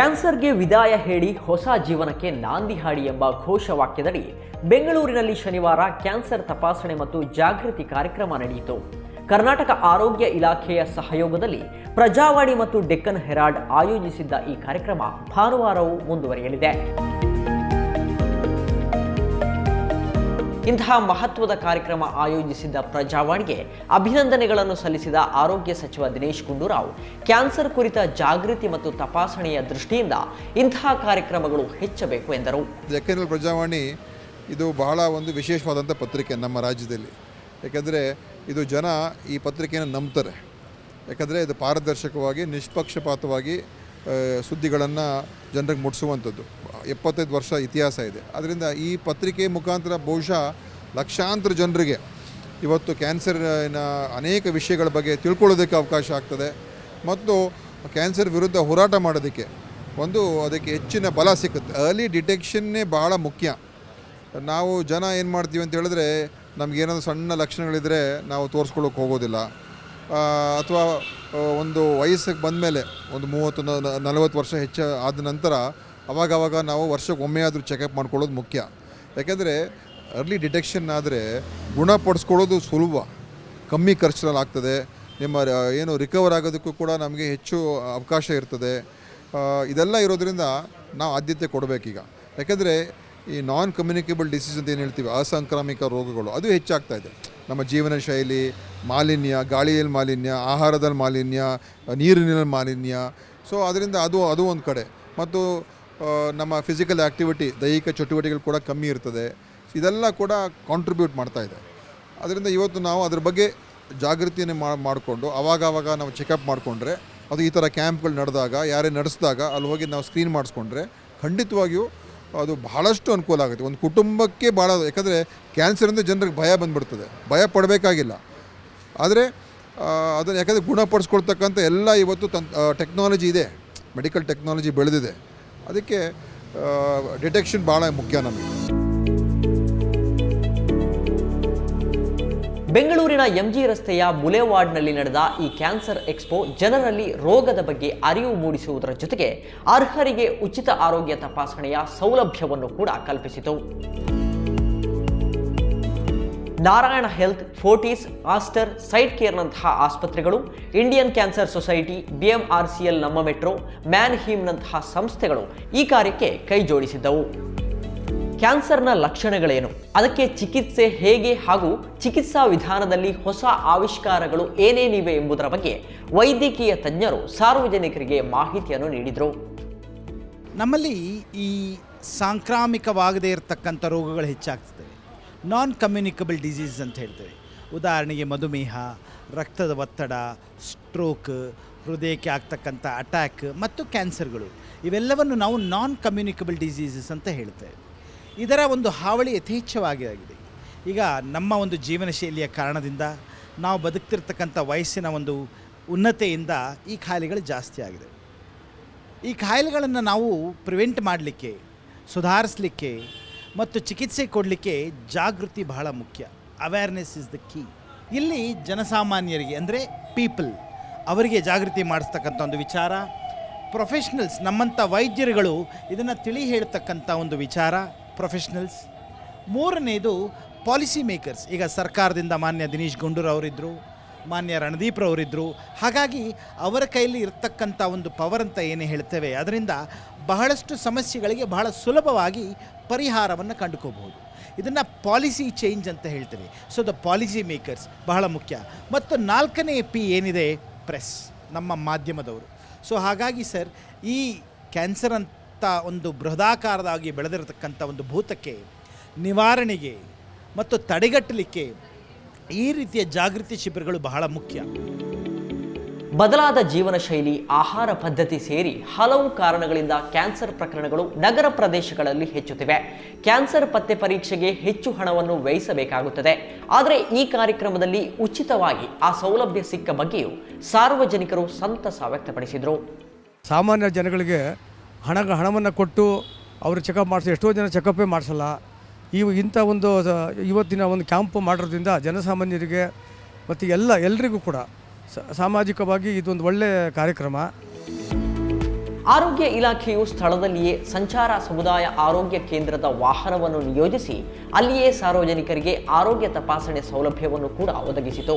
ಕ್ಯಾನ್ಸರ್ಗೆ ವಿದಾಯ ಹೇಳಿ ಹೊಸ ಜೀವನಕ್ಕೆ ನಾಂದಿ ಹಾಡಿ ಎಂಬ ಘೋಷವಾಕ್ಯದಡಿ ಬೆಂಗಳೂರಿನಲ್ಲಿ ಶನಿವಾರ ಕ್ಯಾನ್ಸರ್ ತಪಾಸಣೆ ಮತ್ತು ಜಾಗೃತಿ ಕಾರ್ಯಕ್ರಮ ನಡೆಯಿತು. ಕರ್ನಾಟಕ ಆರೋಗ್ಯ ಇಲಾಖೆಯ ಸಹಯೋಗದಲ್ಲಿ ಪ್ರಜಾವಾಣಿ ಮತ್ತು ಡೆಕ್ಕನ್ ಹೆರಾಲ್ಡ್ ಆಯೋಜಿಸಿದ್ದ ಈ ಕಾರ್ಯಕ್ರಮ ಭಾನುವಾರವೂ ಮುಂದುವರಿಯಲಿದೆ. ಇಂತಹ ಮಹತ್ವದ ಕಾರ್ಯಕ್ರಮ ಆಯೋಜಿಸಿದ್ದ ಪ್ರಜಾವಾಣಿಗೆ ಅಭಿನಂದನೆಗಳನ್ನು ಸಲ್ಲಿಸಿದ ಆರೋಗ್ಯ ಸಚಿವ ದಿನೇಶ್ ಗುಂಡೂರಾವ್. ಕ್ಯಾನ್ಸರ್ ಕುರಿತ ಜಾಗೃತಿ ಮತ್ತು ತಪಾಸಣೆಯ ದೃಷ್ಟಿಯಿಂದ ಇಂತಹ ಕಾರ್ಯಕ್ರಮಗಳು ಹೆಚ್ಚಬೇಕು ಎಂದರು. ಡೆಕ್ಕನ್ ಪ್ರಜಾವಾಣಿ ಇದು ಬಹಳ ಒಂದು ವಿಶೇಷವಾದಂಥ ಪತ್ರಿಕೆ ನಮ್ಮ ರಾಜ್ಯದಲ್ಲಿ. ಯಾಕೆಂದರೆ ಇದು ಜನ ಈ ಪತ್ರಿಕೆಯನ್ನು ನಂಬ್ತಾರೆ. ಯಾಕಂದರೆ ಇದು ಪಾರದರ್ಶಕವಾಗಿ, ನಿಷ್ಪಕ್ಷಪಾತವಾಗಿ ಸುದ್ದಿಗಳನ್ನು ಜನರಿಗೆ ಮುಟ್ಟಿಸುವಂಥದ್ದು ಎಪ್ಪತ್ತೈದು ವರ್ಷ ಇತಿಹಾಸ ಇದೆ. ಅದರಿಂದ ಈ ಪತ್ರಿಕೆ ಮುಖಾಂತರ ಬಹುಶಃ ಲಕ್ಷಾಂತರ ಜನರಿಗೆ ಇವತ್ತು ಕ್ಯಾನ್ಸರ್ನ ಅನೇಕ ವಿಷಯಗಳ ಬಗ್ಗೆ ತಿಳ್ಕೊಳ್ಳೋದಕ್ಕೆ ಅವಕಾಶ ಆಗ್ತದೆ. ಮತ್ತು ಕ್ಯಾನ್ಸರ್ ವಿರುದ್ಧ ಹೋರಾಟ ಮಾಡೋದಕ್ಕೆ ಒಂದು ಅದಕ್ಕೆ ಹೆಚ್ಚಿನ ಬಲ ಸಿಕ್ಕುತ್ತೆ. ಅರ್ಲಿ ಡಿಟೆಕ್ಷನ್ನೇ ಭಾಳ ಮುಖ್ಯ. ನಾವು ಜನ ಏನು ಮಾಡ್ತೀವಿ ಅಂತ ಹೇಳಿದ್ರೆ ನಮಗೇನಾದ್ರು ಸಣ್ಣ ಲಕ್ಷಣಗಳಿದ್ದರೆ ನಾವು ತೋರಿಸ್ಕೊಳ್ಳೋಕೆ ಹೋಗೋದಿಲ್ಲ. ಅಥವಾ ಒಂದು ವಯಸ್ಸಿಗೆ ಬಂದ ಮೇಲೆ ಒಂದು ಮೂವತ್ತು ನಲವತ್ತು ವರ್ಷ ಹೆಚ್ಚು ಆದ ನಂತರ ಅವಾಗವಾಗ ನಾವು ವರ್ಷಕ್ಕೆ ಒಮ್ಮೆ ಆದರೂ ಚೆಕಪ್ ಮಾಡ್ಕೊಳ್ಳೋದು ಮುಖ್ಯ. ಯಾಕೆಂದರೆ ಅರ್ಲಿ ಡಿಟೆಕ್ಷನ್ ಆದರೆ ಗುಣಪಡಿಸ್ಕೊಳ್ಳೋದು ಸುಲಭ. ಕಮ್ಮಿ ಖರ್ಚಿನಲ್ಲಿ ಆಗ್ತದೆ. ನಿಮ್ಮ ಏನು ರಿಕವರ್ ಆಗೋದಕ್ಕೂ ಕೂಡ ನಮಗೆ ಹೆಚ್ಚು ಅವಕಾಶ ಇರ್ತದೆ. ಇದೆಲ್ಲ ಇರೋದರಿಂದ ನಾವು ಆದ್ಯತೆ ಕೊಡಬೇಕೀಗ. ಯಾಕೆಂದರೆ, ಈ ನಾನ್ ಕಮ್ಯುನಿಕೇಬಲ್ ಡಿಸೀಸ್ ಅಂತ ಏನು ಹೇಳ್ತೀವಿ? ಅಸಾಂಕ್ರಾಮಿಕ ರೋಗಗಳು. ಅದು ಹೆಚ್ಚಾಗ್ತಾ ಇದೆ. ನಮ್ಮ ಜೀವನ ಶೈಲಿ, ಮಾಲಿನ್ಯ ಗಾಳಿಯಲ್ಲಿ ಮಾಲಿನ್ಯ ಆಹಾರದಲ್ಲಿ ಮಾಲಿನ್ಯ ನೀರಿನಲ್ಲಿ ಮಾಲಿನ್ಯ. ಸೊ ಅದರಿಂದ ಅದು ಅದು ಒಂದು ಕಡೆ. ಮತ್ತು ನಮ್ಮ ಫಿಸಿಕಲ್ ಆ್ಯಕ್ಟಿವಿಟಿ ದೈಹಿಕ ಚಟುವಟಿಕೆಗಳು ಕೂಡ ಕಮ್ಮಿ ಇರ್ತದೆ. ಇದೆಲ್ಲ ಕೂಡ ಕಾಂಟ್ರಿಬ್ಯೂಟ್ ಮಾಡ್ತಾ ಇದೆ. ಅದರಿಂದ ಇವತ್ತು ನಾವು ಅದ್ರ ಬಗ್ಗೆ ಜಾಗೃತಿಯನ್ನು ಮಾಡಿಕೊಂಡು ಅವಾಗವಾಗ ಅವಾಗ ನಾವು ಚೆಕಪ್ ಮಾಡಿಕೊಂಡ್ರೆ, ಅದು ಈ ಥರ ಕ್ಯಾಂಪ್ಗಳು ನಡೆದಾಗ, ಯಾರೇ ನಡೆಸಿದಾಗ ಅಲ್ಲಿ ಹೋಗಿ ನಾವು ಸ್ಕ್ರೀನ್ ಮಾಡಿಸ್ಕೊಂಡ್ರೆ, ಖಂಡಿತವಾಗಿಯೂ ಅದು ಬಹಳಷ್ಟು ಅನುಕೂಲ ಆಗುತ್ತೆ. ಒಂದು ಕುಟುಂಬಕ್ಕೆ ಭಾಳ ಯಾಕಂದರೆ ಕ್ಯಾನ್ಸರ್ ಅಂದರೆ ಜನರಿಗೆ ಭಯ ಬಂದುಬಿಡ್ತದೆ. ಭಯ ಪಡಬೇಕಾಗಿಲ್ಲ. ಆದರೆ ಅದನ್ನು ಯಾಕಂದರೆ ಗುಣಪಡಿಸ್ಕೊಳ್ತಕ್ಕಂಥ ಎಲ್ಲ ಇವತ್ತು ತನ್ ಟೆಕ್ನಾಲಜಿ ಇದೆ. ಮೆಡಿಕಲ್ ಟೆಕ್ನಾಲಜಿ ಬೆಳೆದಿದೆ. ಅದಕ್ಕೆ ಡಿಟೆಕ್ಷನ್ ಭಾಳ ಮುಖ್ಯ ನಮಗೆ. ಬೆಂಗಳೂರಿನ ಎಂಜಿ ರಸ್ತೆಯ ಮುಲೆವಾರ್ಡ್ನಲ್ಲಿ ನಡೆದ ಈ ಕ್ಯಾನ್ಸರ್ ಎಕ್ಸ್ಪೋ ಜನರಲ್ಲಿ ರೋಗದ ಬಗ್ಗೆ ಅರಿವು ಮೂಡಿಸುವುದರ ಜೊತೆಗೆ ಅರ್ಹರಿಗೆ ಉಚಿತ ಆರೋಗ್ಯ ತಪಾಸಣೆಯ ಸೌಲಭ್ಯವನ್ನು ಕೂಡ ಕಲ್ಪಿಸಿತು. Narayana health Fortis, Aster sight ಕೇರ್ನಂತಹ ಆಸ್ಪತ್ರೆಗಳು, Indian cancer society, BMRCL Namma metro man ಹೀಮ್ನಂತಹ ಸಂಸ್ಥೆಗಳು ಈ ಕಾರ್ಯಕ್ಕೆ ಕೈ ಜೋಡಿಸಿದ್ದವು ಕ್ಯಾನ್ಸರ್ನ ಲಕ್ಷಣಗಳೇನು? ಅದಕ್ಕೆ ಚಿಕಿತ್ಸೆ ಹೇಗೆ ಹಾಗೂ ಚಿಕಿತ್ಸಾ ವಿಧಾನದಲ್ಲಿ ಹೊಸ ಆವಿಷ್ಕಾರಗಳು ಏನೇನಿವೆ ಎಂಬುದರ ಬಗ್ಗೆ ವೈದ್ಯಕೀಯ ತಜ್ಞರು ಸಾರ್ವಜನಿಕರಿಗೆ ಮಾಹಿತಿಯನ್ನು ನೀಡಿದರು. ನಮ್ಮಲ್ಲಿ ಈ ಸಾಂಕ್ರಾಮಿಕವಾಗದೇ ಇರತಕ್ಕಂಥ ರೋಗಗಳು ಹೆಚ್ಚಾಗ್ತದೆ. ನಾನ್ ಕಮ್ಯುನಿಕಬಲ್ ಡಿಸೀಸ್ ಅಂತ ಹೇಳ್ತೇವೆ. ಉದಾಹರಣೆಗೆ ಮಧುಮೇಹ, ರಕ್ತದ ಒತ್ತಡ ಸ್ಟ್ರೋಕ್ ಹೃದಯಕ್ಕೆ ಆಗ್ತಕ್ಕಂಥ ಅಟ್ಯಾಕ್ ಮತ್ತು ಕ್ಯಾನ್ಸರ್ಗಳು ಇವೆಲ್ಲವನ್ನು ನಾವು ನಾನ್ ಕಮ್ಯುನಿಕಬಲ್ ಡಿಸೀಸಸ್ ಅಂತ ಹೇಳ್ತೇವೆ. ಇದರ ಒಂದು ಹಾವಳಿ ಯಥೇಚ್ಛವಾಗಿ ಆಗಿದೆ. ಈಗ ನಮ್ಮ ಒಂದು ಜೀವನ ಶೈಲಿಯ ಕಾರಣದಿಂದ ನಾವು ಬದುಕ್ತಿರ್ತಕ್ಕಂಥ ವಯಸ್ಸಿನ ಒಂದು ಉನ್ನತೆಯಿಂದ ಈ ಖಾಯಿಲೆಗಳು ಜಾಸ್ತಿ ಆಗಿದೆ. ಈ ಖಾಯಿಲೆಗಳನ್ನು ನಾವು ಪ್ರಿವೆಂಟ್ ಮಾಡಲಿಕ್ಕೆ, ಸುಧಾರಿಸಲಿಕ್ಕೆ ಮತ್ತು ಚಿಕಿತ್ಸೆ ಕೊಡಲಿಕ್ಕೆ ಜಾಗೃತಿ ಬಹಳ ಮುಖ್ಯ. ಅವೇರ್ನೆಸ್ ಇಸ್ ದ ಕೀ ಇಲ್ಲಿ ಜನಸಾಮಾನ್ಯರಿಗೆ ಅಂದರೆ ಪೀಪಲ್ ಅವರಿಗೆ ಜಾಗೃತಿ ಮಾಡಿಸ್ತಕ್ಕಂಥ ಒಂದು ವಿಚಾರ ಪ್ರೊಫೆಷ್ನಲ್ಸ್ ನಮ್ಮಂಥ ವೈದ್ಯರುಗಳು ಇದನ್ನು ತಿಳಿ ಹೇಳ್ತಕ್ಕಂಥ ಒಂದು ವಿಚಾರ ಪ್ರೊಫೆಷ್ನಲ್ಸ್ ಮೂರನೇದು ಪಾಲಿಸಿ ಮೇಕರ್ಸ್ ಈಗ ಸರ್ಕಾರದಿಂದ ಮಾನ್ಯ ದಿನೇಶ್ ಗುಂಡೂರವರಿದ್ದರು ಮಾನ್ಯ ರಣದೀಪ್ ಅವರಿದ್ದರು ಹಾಗಾಗಿ ಅವರ ಕೈಯಲ್ಲಿ ಇರ್ತಕ್ಕಂಥ ಒಂದು ಪವರ್ ಅಂತ ಏನೇ ಹೇಳ್ತೇವೆ, ಅದರಿಂದ ಬಹಳಷ್ಟು ಸಮಸ್ಯೆಗಳಿಗೆ ಬಹಳ ಸುಲಭವಾಗಿ ಪರಿಹಾರವನ್ನು ಕಂಡುಕೋಬಹುದು. ಇದನ್ನು ಪಾಲಿಸಿ ಚೇಂಜ್ ಅಂತ ಹೇಳ್ತೇವೆ. ಸೊ ದ ಪಾಲಿಸಿ ಮೇಕರ್ಸ್ ಬಹಳ ಮುಖ್ಯ. ಮತ್ತು ನಾಲ್ಕನೇ ಪಿ ಏನಿದೆ? ಪ್ರೆಸ್ ನಮ್ಮ ಮಾಧ್ಯಮದವರು. ಸೊ ಹಾಗಾಗಿ ಸರ್ ಈ ಕ್ಯಾನ್ಸರ್ ಅಂತ ಒಂದು ಬೃಹದಾಕಾರದಾಗಿ ಬೆಳೆದಿರತಕ್ಕಂಥ ಒಂದು ಭೂತಕ್ಕೆ ನಿವಾರಣೆಗೆ ಮತ್ತು ತಡೆಗಟ್ಟಲಿಕ್ಕೆ ಈ ರೀತಿಯ ಜಾಗೃತಿ ಶಿಬಿರಗಳು ಬಹಳ ಮುಖ್ಯ. ಬದಲಾದ ಜೀವನ ಶೈಲಿ ಆಹಾರ ಪದ್ಧತಿ ಸೇರಿ ಹಲವು ಕಾರಣಗಳಿಂದ ಕ್ಯಾನ್ಸರ್ ಪ್ರಕರಣಗಳು ನಗರ ಪ್ರದೇಶಗಳಲ್ಲಿ ಹೆಚ್ಚುತ್ತಿವೆ. ಕ್ಯಾನ್ಸರ್ ಪತ್ತೆ ಪರೀಕ್ಷೆಗೆ ಹೆಚ್ಚು ಹಣವನ್ನು ವ್ಯಯಿಸಬೇಕಾಗುತ್ತದೆ. ಆದರೆ ಈ ಕಾರ್ಯಕ್ರಮದಲ್ಲಿ ಉಚಿತವಾಗಿ ಆ ಸೌಲಭ್ಯ ಸಿಕ್ಕ ಬಗ್ಗೆಯೂ ಸಾರ್ವಜನಿಕರು ಸಂತಸ ವ್ಯಕ್ತಪಡಿಸಿದರು. ಸಾಮಾನ್ಯ ಜನಗಳಿಗೆ ಹಣ ಹಣವನ್ನು ಕೊಟ್ಟು ಅವರು ಚೆಕಪ್ ಮಾಡಿಸಿ, ಎಷ್ಟೋ ಜನ ಚೆಕಪ್ಪೇ ಮಾಡಿಸಲ್ಲ. ಈ ಇಂಥ ಒಂದು ಇವತ್ತಿನ ಒಂದು ಕ್ಯಾಂಪ್ ಮಾಡೋದ್ರಿಂದ ಜನಸಾಮಾನ್ಯರಿಗೆ ಮತ್ತು ಎಲ್ಲ, ಎಲ್ರಿಗೂ ಕೂಡ ಸಾಮಾಜಿಕವಾಗಿ ಇದೊಂದು ಒಳ್ಳೆಯ ಕಾರ್ಯಕ್ರಮ. ಆರೋಗ್ಯ ಇಲಾಖೆಯು ಸ್ಥಳದಲ್ಲಿಯೇ ಸಂಚಾರ ಸಮುದಾಯ ಆರೋಗ್ಯ ಕೇಂದ್ರದ ವಾಹನವನ್ನು ನಿಯೋಜಿಸಿ ಅಲ್ಲಿಯೇ ಸಾರ್ವಜನಿಕರಿಗೆ ಆರೋಗ್ಯ ತಪಾಸಣೆ ಸೌಲಭ್ಯವನ್ನು ಕೂಡ ಒದಗಿಸಿತು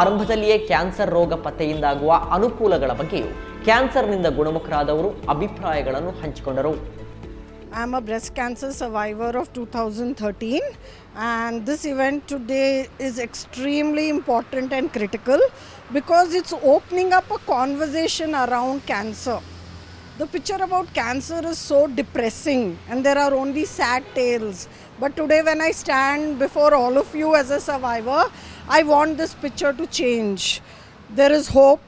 ಆರಂಭದಲ್ಲಿಯೇ ಕ್ಯಾನ್ಸರ್ ರೋಗ ಪತ್ತೆಯಿಂದಾಗುವ ಅನುಕೂಲಗಳ ಬಗ್ಗೆಯೂ ಕ್ಯಾನ್ಸರ್ನಿಂದ ಗುಣಮುಖರಾದವರು ಅಭಿಪ್ರಾಯಗಳನ್ನು ಹಂಚಿಕೊಂಡರು I'm a breast cancer survivor of 2013, and this event today is extremely important and critical because it's opening up a conversation around cancer. The picture about cancer is so depressing, and there are only sad tales. But today, when I stand before all of you as a survivor, I want this picture to change. There is hope,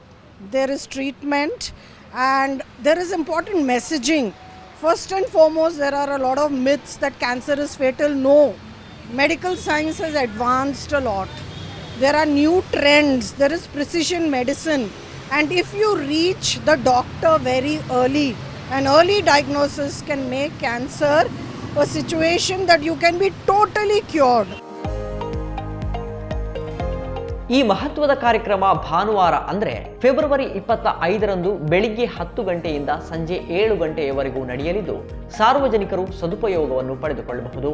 there is treatment, and there is important messaging. First and foremost, there are a lot of myths that cancer is fatal. No, medical science has advanced a lot. There are new trends, there is precision medicine. And if you reach the doctor very early, an early diagnosis can make cancer a situation that you can be totally cured. ಈ ಮಹತ್ವದ ಕಾರ್ಯಕ್ರಮ ಭಾನುವಾರ ಅಂದರೆ February ಇಪ್ಪತ್ತ ಐದರಂದು ಬೆಳಿಗ್ಗೆ ಹತ್ತು ಗಂಟೆಯಿಂದ ಸಂಜೆ ಏಳು ಗಂಟೆಯವರೆಗೂ ನಡೆಯಲಿದ್ದು ಸಾರ್ವಜನಿಕರು ಸದುಪಯೋಗವನ್ನು ಪಡೆದುಕೊಳ್ಳಬಹುದು